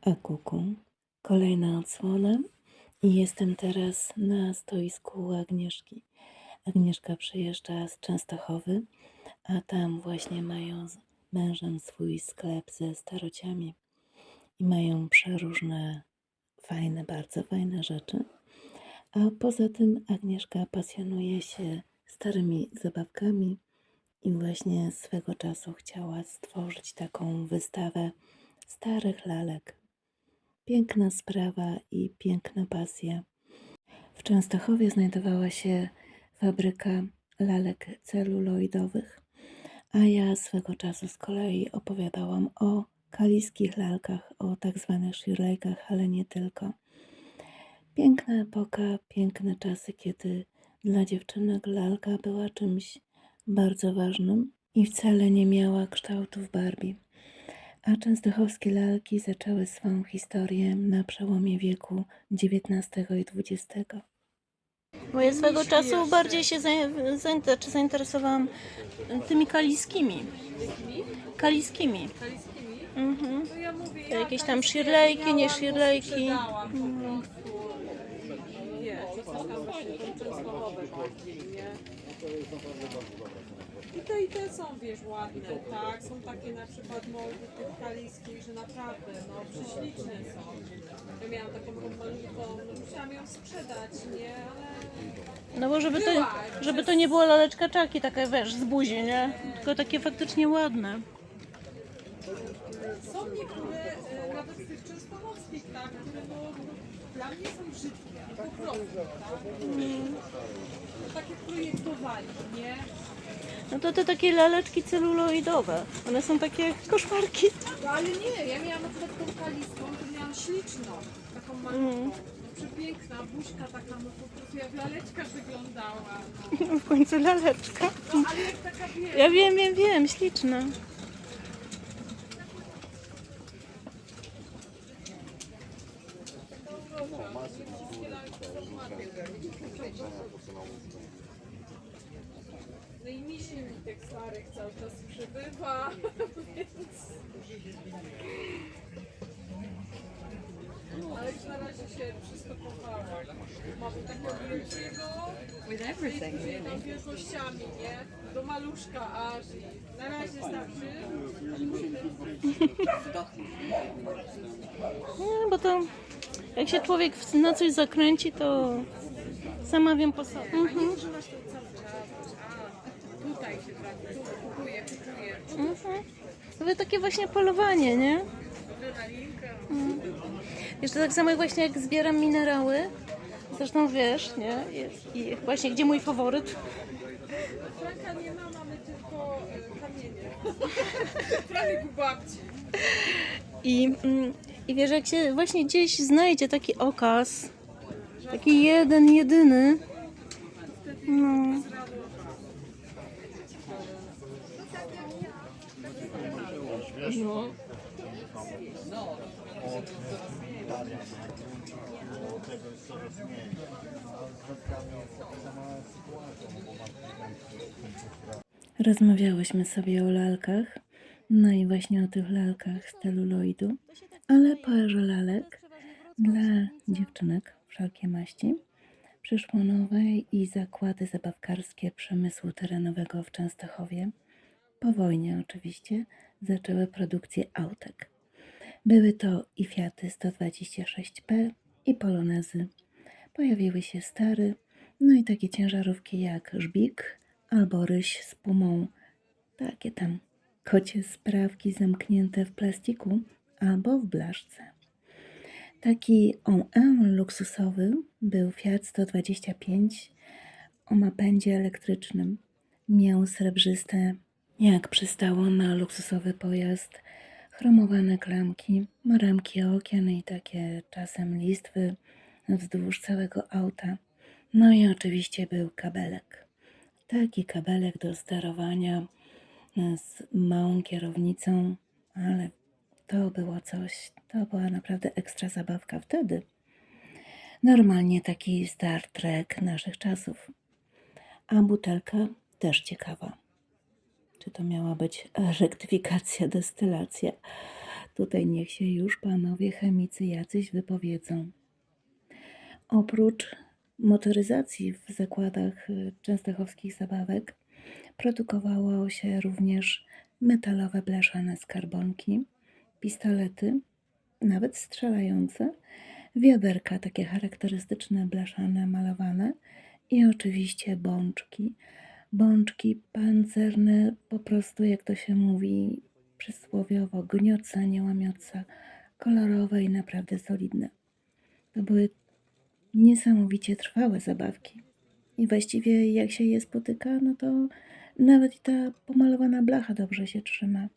A kuku, kolejna odsłona i jestem teraz na stoisku Agnieszki. Agnieszka przyjeżdża z Częstochowy, a tam właśnie mają z mężem swój sklep ze starociami i mają przeróżne, fajne, bardzo fajne rzeczy. A poza tym Agnieszka pasjonuje się starymi zabawkami i właśnie swego czasu chciała stworzyć taką wystawę starych lalek. Piękna sprawa i piękna pasja. W Częstochowie znajdowała się fabryka lalek celuloidowych, a ja swego czasu z kolei opowiadałam o kaliskich lalkach, o tak zwanych shirlejkach, ale nie tylko. Piękna epoka, piękne czasy, kiedy dla dziewczynek lalka była czymś bardzo ważnym i wcale nie miała kształtów Barbie. A częstochowskie lalki zaczęły swą historię na przełomie wieku XIX i XX. Bo ja swego czasu bardziej się zain- zain- czy zainteresowałam tymi kaliskimi. Kaliskimi. Mhm. To mówię, To ja jakieś tam shirlejki, nie shirlejki. prostu. Wiesz, to nie? I te, I te są, wiesz, ładne, tak? Są takie na przykład moldy tych kaliskich, że naprawdę, no, prześliczne są. Ja miałam taką malutką, no musiałam ją sprzedać, nie? Ale No bo żeby to, żeby to nie była laleczka czaki, taka wiesz, z buzi, nie? Tylko takie faktycznie ładne. Są niektóre, e, nawet z tych częstochowskich, tak, które no, dla mnie są brzydkie, po prostu, tak? No, takie projektowali, nie? No to te takie laleczki celuloidowe. One są takie jak koszmarki. No ale nie, ja miałam przykład tą kaliską, to miałam śliczną, taką malutką, przepiękna, buźka taka, no po prostu jak laleczka wyglądała, no. W końcu laleczka. no ale jak taka wiesz, Ja wiem, wiem, wiem, śliczna. no i mi silnitek starych cały czas przybywa, więc... Ale już na razie się przystopowałam. Mamy takiego wielkiego, with everything. z wielkościami, nie? Do maluszka aż i na razie starczy. Nie, bo to jak się człowiek w- na coś zakręci, to sama wiem po sobie. Mhm. Używasz to cały czas. A, tutaj się trafi, tu kupuję, kupuję. Mhm. To takie właśnie polowanie, nie? Wiesz, to tak samo właśnie jak zbieram minerały. Zresztą wiesz, nie? I, i właśnie gdzie mój faworyt? Franka nie ma, mamy tylko e, kamienie. Prawie u babci. I, mm, I wiesz, jak się właśnie gdzieś znajdzie taki okaz, taki jeden, jedyny, no, no. Rozmawiałyśmy sobie o lalkach, no i właśnie o tych lalkach z celuloidu, ale parę lalek dla dziewczynek wszelkie maści. Przyszło nowe i zakłady zabawkarskie przemysłu terenowego w Częstochowie. Po wojnie oczywiście zaczęły produkcję autek. Były to i Fiaty 126P i Polonezy. Pojawiły się stary, no i takie ciężarówki jak Żbik albo Ryś z pumą. Takie tam kocie sprawki zamknięte w plastiku albo w blaszce. Taki on luksusowy był Fiat 125 o napędzie elektrycznym. Miał srebrzyste, jak przystało na luksusowy pojazd, chromowane klamki, ramki okien i takie czasem listwy wzdłuż całego auta. No i oczywiście był kabelek. Taki kabelek do sterowania z małą kierownicą, ale to było coś, to była naprawdę ekstra zabawka wtedy. Normalnie taki Star Trek naszych czasów. A butelka też ciekawa. Czy to miała być rektyfikacja, destylacja? tutaj niech się już panowie chemicy jacyś wypowiedzą. Oprócz motoryzacji w zakładach y, częstochowskich zabawek produkowało się również metalowe blaszane skarbonki, pistolety, nawet strzelające, wiaderka takie charakterystyczne blaszane malowane i oczywiście bączki. Bączki pancerne, po prostu jak to się mówi przysłowiowo, gnioca, nie łamiąca, kolorowe i naprawdę solidne. To były niesamowicie trwałe zabawki. I właściwie jak się je spotyka, no to nawet i ta pomalowana blacha dobrze się trzyma.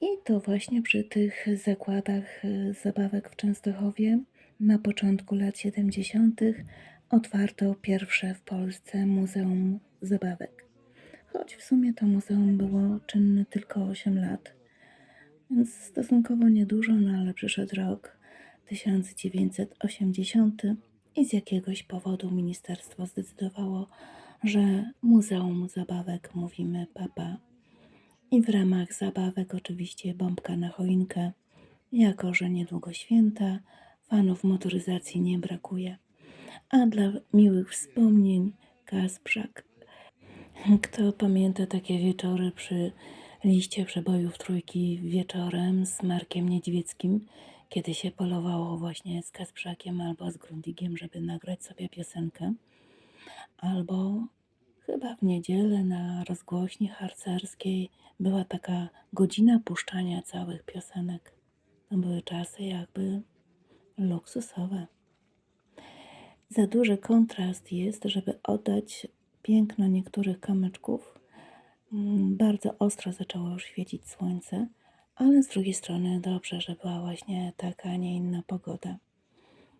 I to właśnie przy tych zakładach e, zabawek w Częstochowie na początku lat 70. otwarto pierwsze w Polsce Muzeum Zabawek. Choć w sumie to muzeum było czynne tylko 8 lat, więc stosunkowo niedużo, no ale przyszedł rok 1980 i z jakiegoś powodu ministerstwo zdecydowało, że Muzeum Zabawek mówimy papa. I w ramach zabawek oczywiście bombka na choinkę, jako że niedługo święta, fanów motoryzacji nie brakuje. A dla miłych wspomnień Kasprzak. Kto pamięta takie wieczory przy liście przebojów trójki wieczorem z Markiem Niedźwieckim, kiedy się polowało właśnie z Kasprzakiem albo z Grundigiem, żeby nagrać sobie piosenkę, albo chyba w niedzielę na rozgłośni harcerskiej była taka godzina puszczania całych piosenek. To były czasy jakby luksusowe. Za duży kontrast jest, żeby oddać piękno niektórych kamyczków. Mm, Bardzo ostro zaczęło już świecić słońce, ale z drugiej strony dobrze, że była właśnie taka, a nie inna pogoda,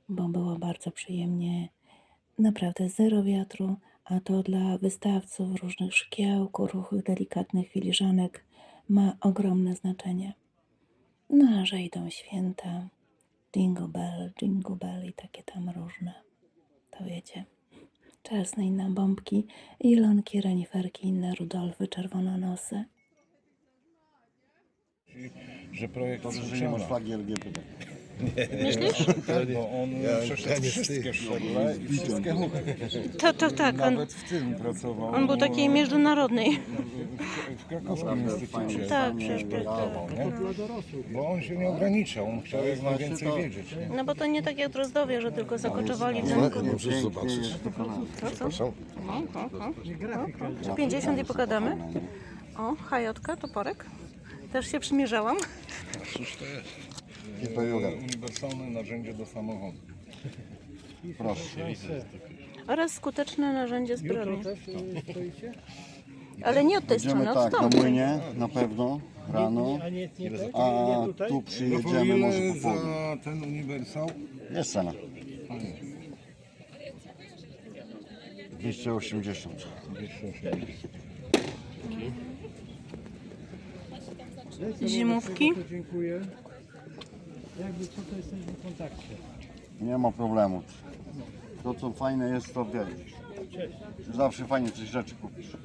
bo było bardzo przyjemnie, naprawdę zero wiatru, a to dla wystawców różnych szkieł, kruchych, delikatnych filiżanek ma ogromne znaczenie. No a że idą święta, jingle bell, jingle bell i takie tam różne, to wiecie. Czas na inne bombki, ilonki, reniferki, inne Rudolfy, czerwononosy. że projekt Dobrze, że nie masz Strzela, flagi LGBT. Myślisz? bo on przeszedł wszystkie szczeble i wszystkie huty. Tak, tak, tak. On, Nawet w tym pracował. on był taki międzynarodny. w Krakowskim Instytucie. Tak, przecież pracował, nie? Bo on się nie ograniczał, on chciał jak najwięcej wiedzieć. Nie? No bo to nie tak jak Drozdowie, że tylko zakoczowali w zamku. Muszę zobaczyć. No co? O, o, o. o. Czy 50 i pogadamy? O, hajotka, toporek. Też się przymierzałam. Cóż to jest? I to Jurek. Uniwersalne narzędzie do samochodu. Proszę. Oraz skuteczne narzędzie zbrojne. Ale nie od tej strony, od tak, na tamtej. młynie, na pewno, rano. A nie, nie, nie, A tutaj? tu przyjedziemy może po południu. za ten uniwersał? Jest cena. 280. 280. Zimówki. Dziękuję. Jakby co, to w kontakcie. Nie ma problemu. To co fajne jest, to wiedzieć. Zawsze fajnie coś rzeczy kupisz.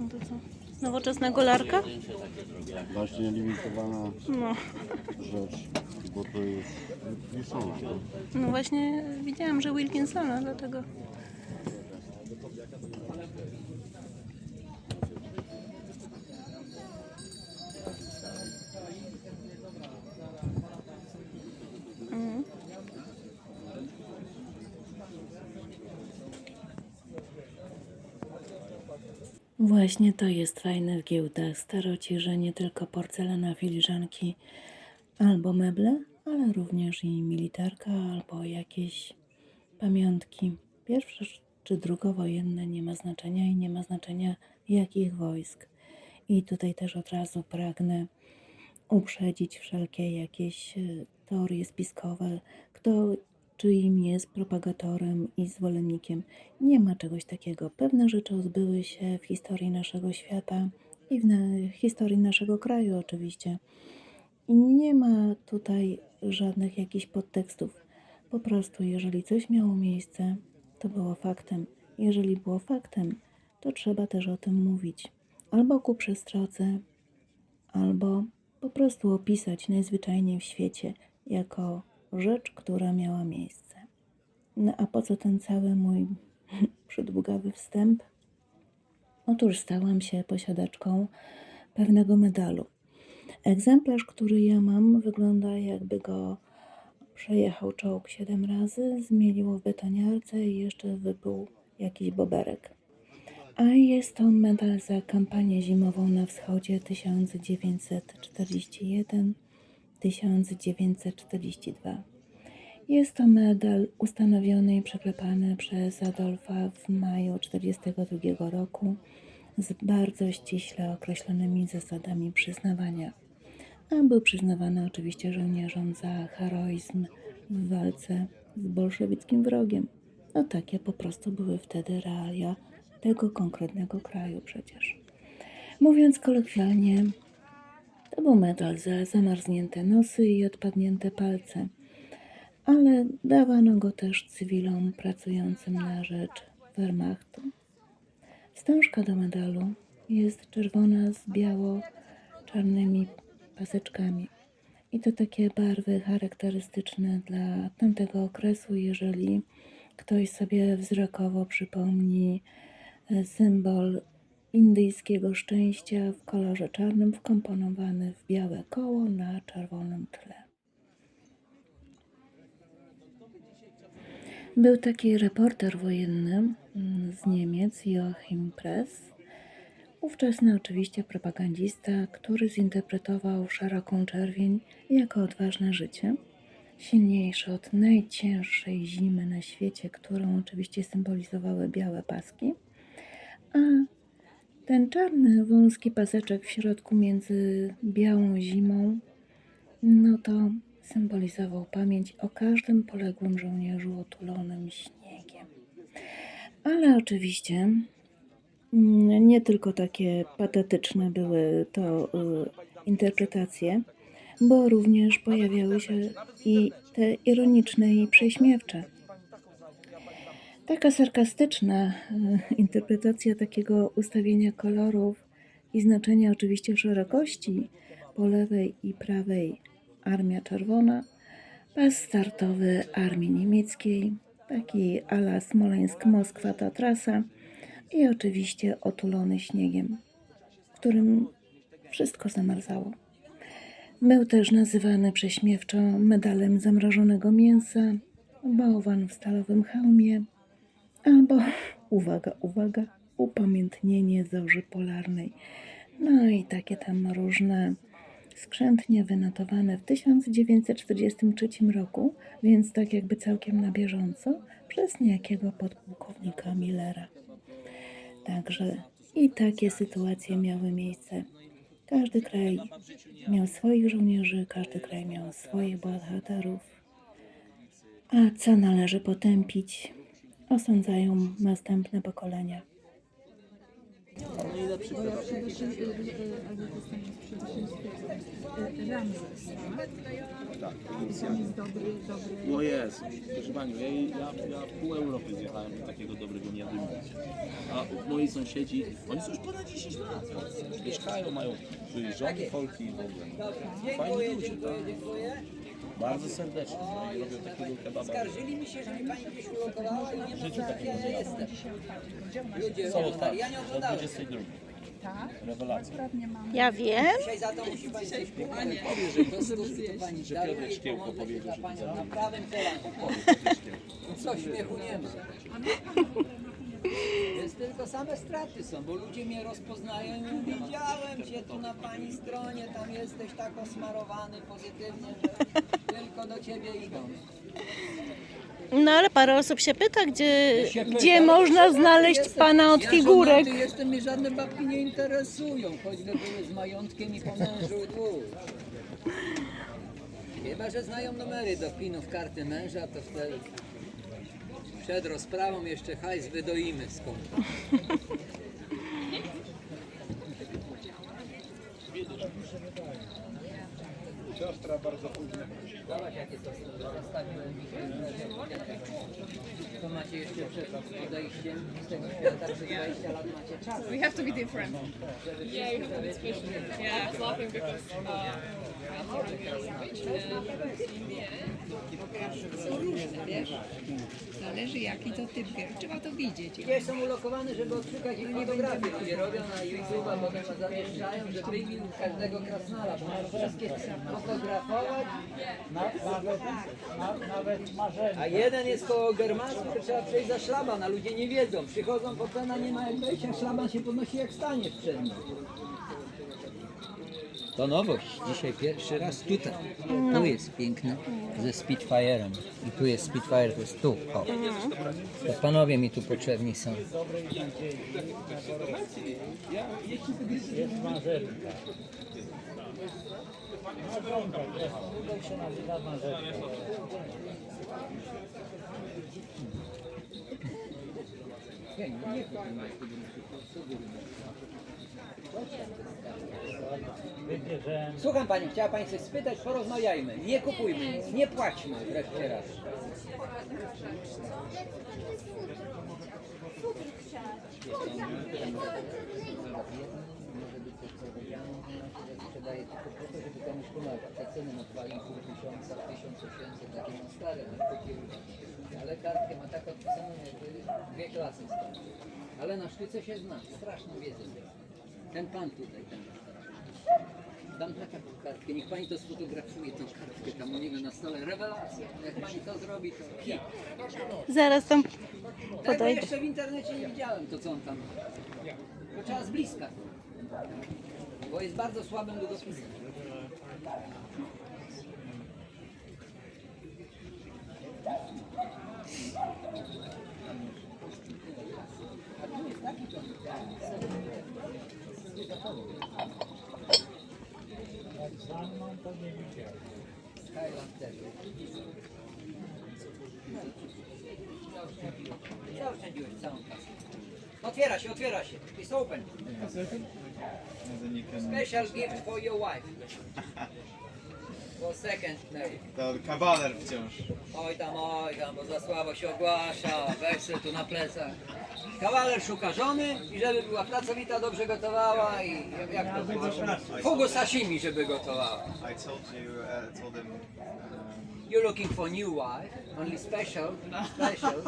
No to co? Nowoczesna golarka? Właśnie limitowana No. rzecz, bo to jest Wilsona. no. No właśnie widziałam, że Wilkinsona, dlatego. Właśnie to jest fajne w giełdach staroci, że nie tylko porcelana, filiżanki albo meble, ale również i militarka albo jakieś pamiątki. Pierwsze czy drugowojenne nie ma znaczenia i nie ma znaczenia jakich wojsk. I tutaj też od razu pragnę uprzedzić wszelkie jakieś e, teorie spiskowe, kto czyim jest propagatorem i zwolennikiem. Nie ma czegoś takiego. Pewne rzeczy odbyły się w historii naszego świata i w historii naszego kraju oczywiście. I nie ma tutaj żadnych jakichś podtekstów. Po prostu, jeżeli coś miało miejsce, to było faktem. Jeżeli było faktem, to trzeba też o tym mówić. Albo ku przestrodze, albo po prostu opisać najzwyczajniej w świecie jako rzecz, która miała miejsce. No a po co ten cały mój przydługawy wstęp? Otóż stałam się posiadaczką pewnego medalu. Egzemplarz, który ja mam, wygląda jakby go przejechał czołg siedem razy, zmieliło w betoniarce i jeszcze wybył jakiś boberek. A jest to medal za kampanię zimową na wschodzie 1941-1942. Jest to medal ustanowiony i przeklepany przez Adolfa w maju 1942 roku z bardzo ściśle określonymi zasadami przyznawania. A był przyznawany oczywiście żołnierzom za heroizm w walce z bolszewickim wrogiem. No takie po prostu były wtedy realia tego konkretnego kraju przecież. Mówiąc kolokwialnie, to był medal za zamarznięte nosy i odpadnięte palce, ale dawano go też cywilom pracującym na rzecz Wehrmachtu. Wstążka do medalu jest czerwona z biało-czarnymi paseczkami. I to takie barwy charakterystyczne dla tamtego okresu, jeżeli ktoś sobie wzrokowo przypomni symbol indyjskiego szczęścia w kolorze czarnym, wkomponowany w białe koło na czerwonym tle. Był taki reporter wojenny mm, z Niemiec, Joachim Press, ówczesny oczywiście propagandista, który zinterpretował szeroką czerwień jako odważne życie, silniejsze od najcięższej zimy na świecie, którą oczywiście symbolizowały białe paski, a ten czarny, wąski paseczek w środku między białą zimą, no to symbolizował pamięć o każdym poległym żołnierzu otulonym śniegiem. Ale oczywiście mm, nie tylko takie patetyczne były to y, interpretacje, bo również pojawiały się i te ironiczne i prześmiewcze. Taka sarkastyczna y, interpretacja takiego ustawienia kolorów i znaczenia oczywiście szerokości po lewej i prawej Armia Czerwona, pas startowy Armii Niemieckiej, taki ala Smoleńsk-Moskwa ta trasa i oczywiście otulony śniegiem, w którym wszystko zamarzało. Był też nazywany prześmiewczo medalem zamrożonego mięsa, bałwan w stalowym hełmie, albo, uwaga, uwaga, upamiętnienie zorzy polarnej. No i takie tam różne skrzętnie wynotowane w 1943 roku, więc tak jakby całkiem na bieżąco, przez niejakiego podpułkownika Millera. Także i takie sytuacje miały miejsce. Każdy kraj miał swoich żołnierzy, każdy kraj miał swoich bohaterów. A co należy potępić, osądzają następne pokolenia. No jest, proszę Panią, ja, ja, ja pół Europy zjechałem i takiego dobrego nie jadłem nigdzie. A moi sąsiedzi, oni są już ponad 10 lat. Mieszkają, mają i żony, Polki i w ogóle. Fajni ludzie, tak. Bardzo serdecznie. No i robią takiego kebaba. Skarżyli mi się, że mi pani gdzieś ulokowała, że nie ma znaki, a ja jestem. Ludzie Są otwarte ja nie od oglądałem. 22. Rewelacja. Ja wiem. Dzisiaj za to musi pani coś powie, że to pani Że Piotrek Szkiełko powiedział, że panią na prawym kolanie. Co śmiechu nie ma. Tylko same straty są, bo ludzie mnie rozpoznają i widziałem cię tu na pani stronie, tam jesteś tak osmarowany pozytywnie, że tylko do ciebie idą. No ale parę osób się pyta, gdzie, Się pyta, gdzie można znaleźć jestem. pana od ja figurek. żonaty jestem i żadne babki nie interesują, choćby były z majątkiem i po mężu dwóch. Chyba, że znają numery do pinów karty męża, to wtedy przed rozprawą jeszcze hajs wydoimy skąd. Siostra bardzo późno. Zobacz jakie to zostawiłem dzisiaj. To macie jeszcze przed odejściem z tego świata przez 20 lat macie czas. We have to be different. Yeah, you have to be special. Yeah, I was laughing because uh, Są różne, wiesz? Zależy jaki to typ gier. Trzeba to widzieć. Gdzieś są ulokowane, żeby odszukać ich fotografię. Ludzie robią na YouTube'a, potem zamieszczają, że wyjmij każdego krasnala, bo masz wszystkie fotografować, Nawet, na, nawet marzenie. a jeden jest koło Germasu, to trzeba przejść za szlaban, a ludzie nie wiedzą. Przychodzą, po cena nie ma jak wejść, a szlaban się podnosi jak stanie przed nim. To nowość. Dzisiaj pierwszy raz tutaj. Tu jest piękne ze Spitfire'em. I tu jest Spitfire, to jest tu. O. To panowie mi tu potrzebni są się nazywa marzenka. Wybierzemy. Słucham Pani, chciała Pani coś spytać, porozmawiajmy. Nie kupujmy nie płaćmy wreszcie raz. Może być coś powiedziane, że sprzedaje tylko po to, żeby komuś pomagać. Te ceny na 2,5 tysiąca, 1800, takie są stare, na kupił. Ale kartkę ma taką cenę, jakby dwie klasy. Ale na sztuce się zna, straszną wiedzę. Ten pan tutaj, ten Dam taką kartkę, niech pani to sfotografuje, tą kartkę tam u niego na stole. Rewelacja. Jak pani to zrobi, to hit. Zaraz tam Tego podejdę. jeszcze w internecie nie widziałem, to co on tam. To trzeba z bliska. Bo jest bardzo słabym długopisem. A tu jest taki to. Jak za mną to nie widziałem. Skyland też. Zaoszczędziłeś całą kasę. Otwiera się, otwiera się. It's open. Special gift for your wife. For second marriage. To kawaler wciąż. Oj tam, oj tam, bo za słabo się ogłasza. Weź tu na plecach. Kawaler szuka żony i żeby była pracowita, dobrze gotowała i jak to było? Fugu sashimi, żeby gotowała. I told you, uh, told him, um, You're looking for new wife, only special, special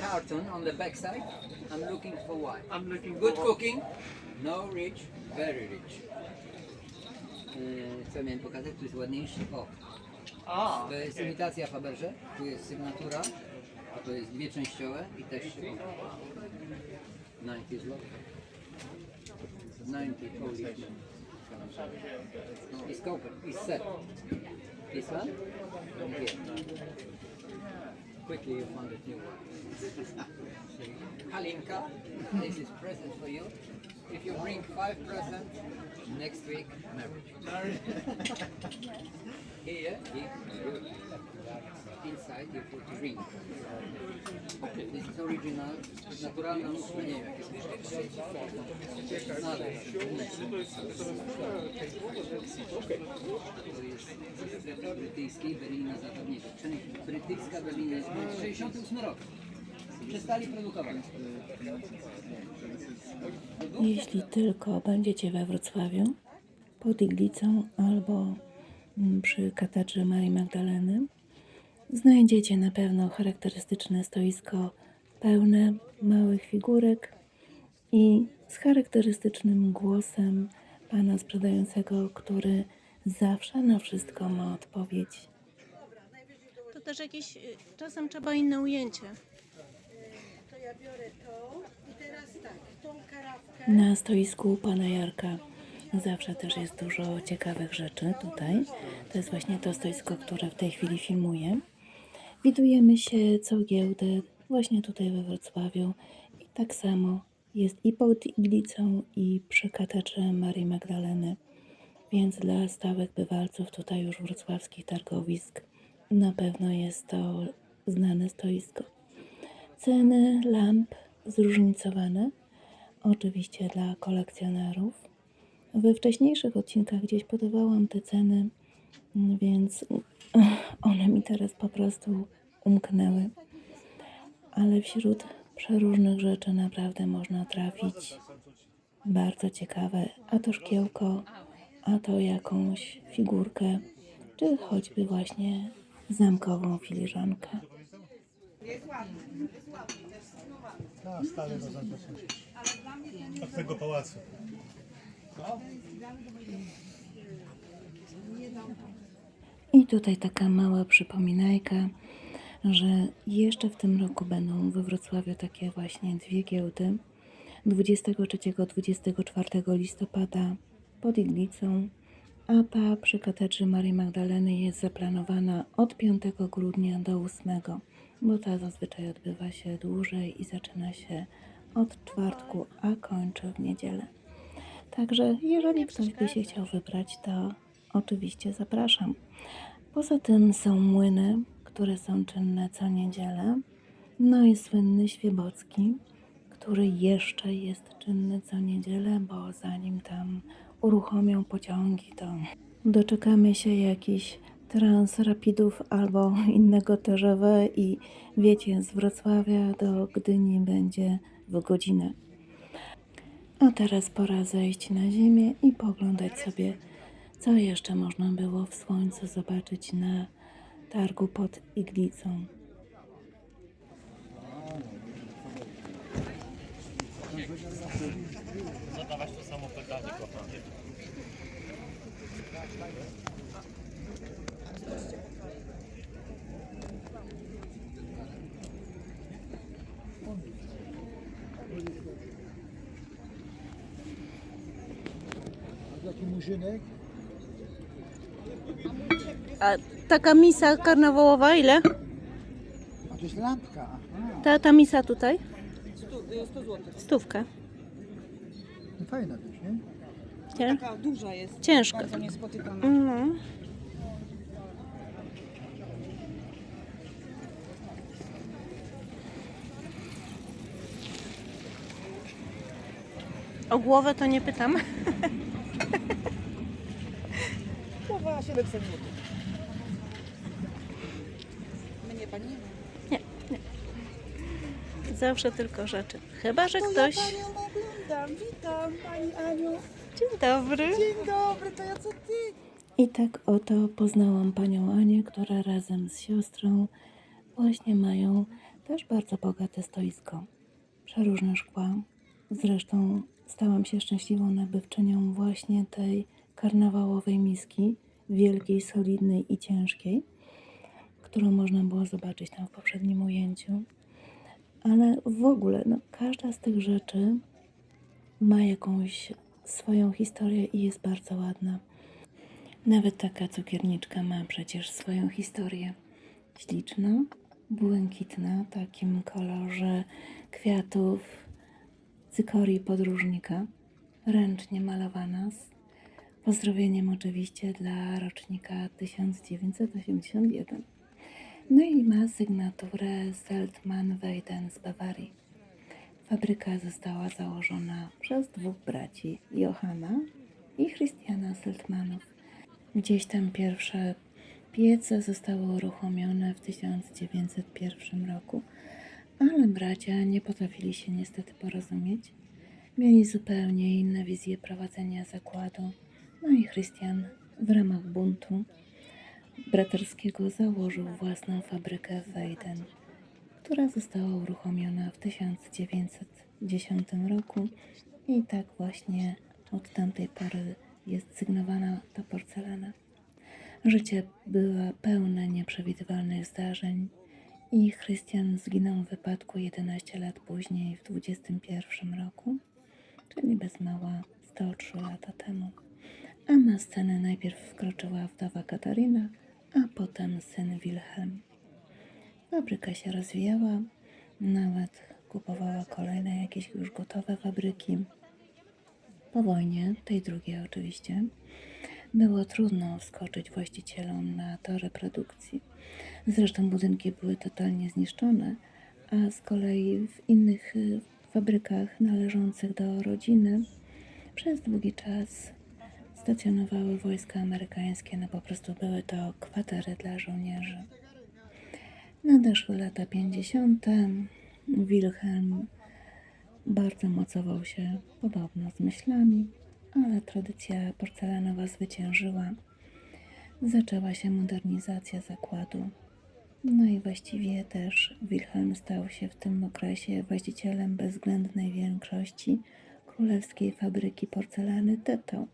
carton on the backside. I'm looking for wife. I'm looking Good cooking, no rich, very rich. Yy, Co miałem pokazać? Tu jest ładniejszy. O, to jest imitacja Faberże, tu jest sygnatura, a to jest dwie częściowe i też się 90 zł. 90 Polish. It's copper, it's set. This one? Here. Quickly you found a new one. Halinka, this is present for you. If you bring five presents, next week marriage. Here, here, good. Inside you put ring. This is original, naturalna nóżka, nie wiem jak jest. Nada. To jest brytyjskiej Berlina Zachodniego. Brytyjska Berlina jest 68 rok. Przestali produkować. Jeśli tylko będziecie we Wrocławiu, pod Iglicą albo mm, przy katedrze Marii Magdaleny, znajdziecie na pewno charakterystyczne stoisko pełne małych figurek i z charakterystycznym głosem pana sprzedającego, który zawsze na wszystko ma odpowiedź. To też jakieś, y, czasem trzeba inne ujęcie. To ja biorę to i teraz tak, tą karawkę. Na stoisku pana Jarka zawsze też jest dużo ciekawych rzeczy tutaj. To jest właśnie to stoisko, które w tej chwili filmuję. Widujemy się co giełdę właśnie tutaj we Wrocławiu i tak samo jest i pod Iglicą i przy katedrze Marii Magdaleny. więc dla stałych bywalców tutaj już wrocławskich targowisk na pewno jest to znane stoisko. Ceny lamp zróżnicowane, oczywiście dla kolekcjonerów. We wcześniejszych odcinkach gdzieś podawałam te ceny, więc one mi teraz po prostu umknęły. Ale wśród przeróżnych rzeczy naprawdę można trafić bardzo ciekawe, a to szkiełko, a to jakąś figurkę, czy choćby właśnie zamkową filiżankę. Tak, stale do zaproszenia. Od tego pałacu. I tutaj taka mała przypominajka, że jeszcze w tym roku będą we Wrocławiu takie właśnie dwie giełdy. 23-24 listopada pod Iglicą, a ta przy katedrze Marii Magdaleny jest zaplanowana od 5 grudnia do 8, bo ta zazwyczaj odbywa się dłużej i zaczyna się od czwartku, a kończy w niedzielę. Także jeżeli ktoś by się chciał wybrać, to oczywiście zapraszam. Poza tym są młyny, które są czynne co niedzielę. No i słynny Świebocki, który jeszcze jest czynny co niedzielę, bo zanim tam uruchomią pociągi, to doczekamy się jakichś transrapidów albo innego TGV i wiecie, z Wrocławia do Gdyni będzie w godzinę. A teraz pora zejść na ziemię i poglądać sobie, co jeszcze można było w słońcu zobaczyć na targu pod Iglicą. Zadawać to samo pytanie, kochanie. A taki murzynek? A taka misa karnawałowa ile? A to jest lampka. Ta, ta misa tutaj? Stówkę. No fajna też, nie? Cię? Taka duża jest. Ciężka. Bardzo niespotykana. No. O głowę to nie pytam. Głowa 700 zł. Mnie pani nie Zawsze tylko rzeczy. Chyba, że ktoś. Ja panią oglądam. Witam pani Aniu. Dzień dobry. Dzień dobry, to ja co ty? I tak oto poznałam panią Anię, która razem z siostrą właśnie mają też bardzo bogate stoisko. Przeróżne szkła. Zresztą stałam się szczęśliwą nabywczynią właśnie tej karnawałowej miski, wielkiej, solidnej i ciężkiej, którą można było zobaczyć tam w poprzednim ujęciu. Ale w ogóle, no, każda z tych rzeczy ma jakąś swoją historię i jest bardzo ładna. Nawet taka cukierniczka ma przecież swoją historię. Śliczna, błękitna, takim kolorze kwiatów cykorii podróżnika, ręcznie malowana, z pozdrowieniem oczywiście dla rocznika 1981. No i ma sygnaturę Seltman Weiden z Bawarii. Fabryka została założona przez dwóch braci, Johanna i Christiana Seltmanów. Gdzieś tam pierwsze piece zostały uruchomione w 1901 roku, ale bracia nie potrafili się niestety porozumieć. Mieli zupełnie inne wizje prowadzenia zakładu, no i Christian w ramach buntu braterskiego założył własną fabrykę w Weiden, która została uruchomiona w 1910 roku i tak właśnie od tamtej pory jest sygnowana ta porcelana. Życie było pełne nieprzewidywalnych zdarzeń i Christian zginął w wypadku 11 lat później, w 21 roku, czyli bez mała 103 lata temu. A na scenę najpierw wkroczyła wdowa Katarina, a potem syn Wilhelm. Fabryka się rozwijała, nawet kupowała kolejne jakieś już gotowe fabryki. Po wojnie, tej drugiej oczywiście, było trudno wskoczyć właścicielom na tory produkcji. Zresztą budynki były totalnie zniszczone, a z kolei w innych y, fabrykach należących do rodziny przez długi czas stacjonowały wojska amerykańskie, no po prostu były to kwatery dla żołnierzy. Nadeszły lata 50. Wilhelm bardzo mocował się podobno z myślami, ale tradycja porcelanowa zwyciężyła. Zaczęła się modernizacja zakładu. No i właściwie też Wilhelm stał się w tym okresie właścicielem bezwzględnej większości królewskiej fabryki porcelany Tetto,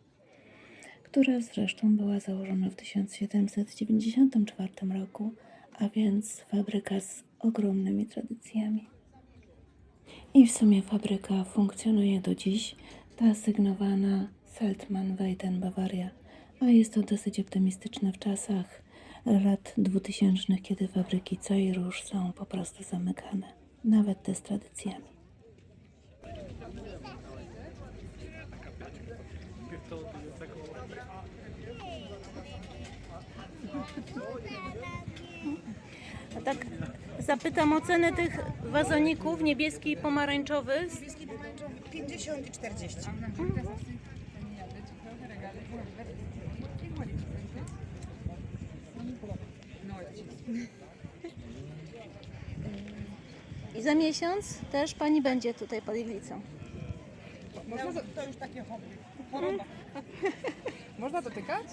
która zresztą była założona w 1794 roku, a więc fabryka z ogromnymi tradycjami. I w sumie fabryka funkcjonuje do dziś, ta sygnowana Seltman Weiden Bavaria, a jest to dosyć optymistyczne w czasach lat 2000, kiedy fabryki róż są po prostu zamykane, nawet te z tradycjami. A tak zapytam o cenę tych wazoników niebieski i pomarańczowy. 50 i 40. I za miesiąc też pani będzie tutaj pod iglicą. Można to, to już takie hobby. Choroba. Można dotykać?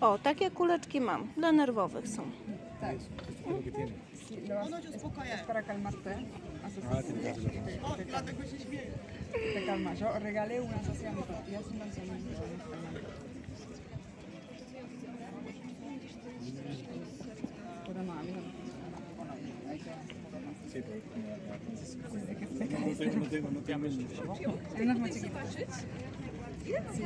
O, takie kuleczki mam. Dla nerwowych są. Так. Sí, lo vas- para calmarte. Asociación. Te, te calma. Te calma. Yo regalé una asociación y hace un lanzamiento. Pero no, a mí no me funciona. Bueno, ahí te vas. Sì, poi, non te- non te- non ti ammeno. Ty masz macie Ile masz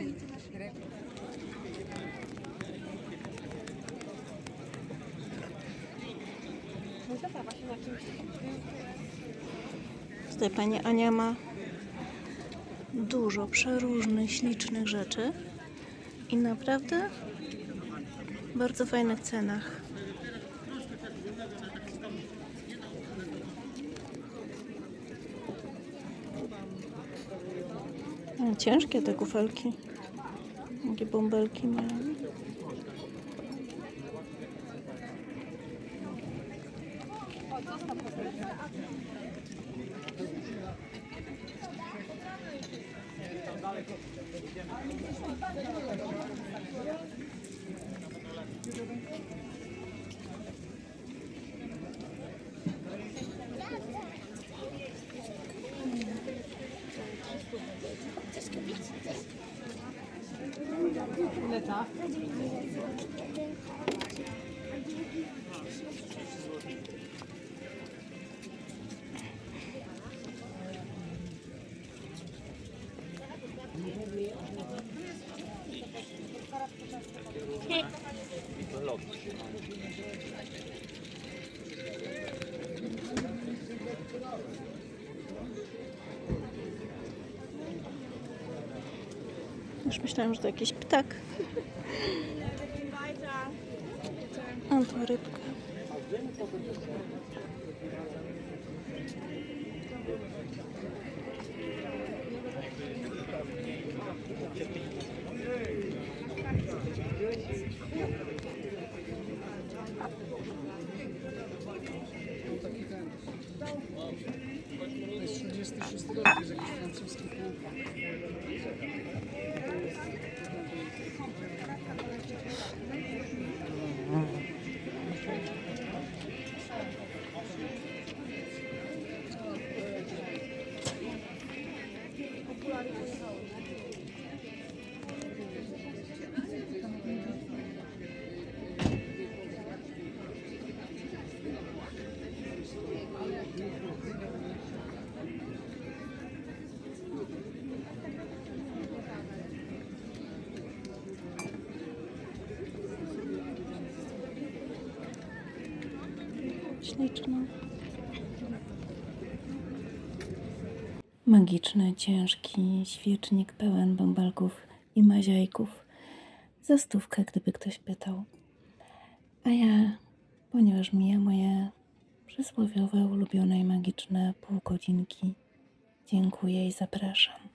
Tutaj pani Ania ma dużo przeróżnych, ślicznych rzeczy i naprawdę w bardzo fajnych cenach. O, ciężkie te kufelki. Jakie bąbelki mają. Już myślałam, że to jakiś ptak. A rybka. Jest 36 rok, jest jakiś Śliczna. Magiczny, ciężki świecznik pełen bąbelków i maziajków za stówkę, gdyby ktoś pytał. A ja, ponieważ mija moje przysłowiowe, ulubione i magiczne pół godzinki, dziękuję i zapraszam.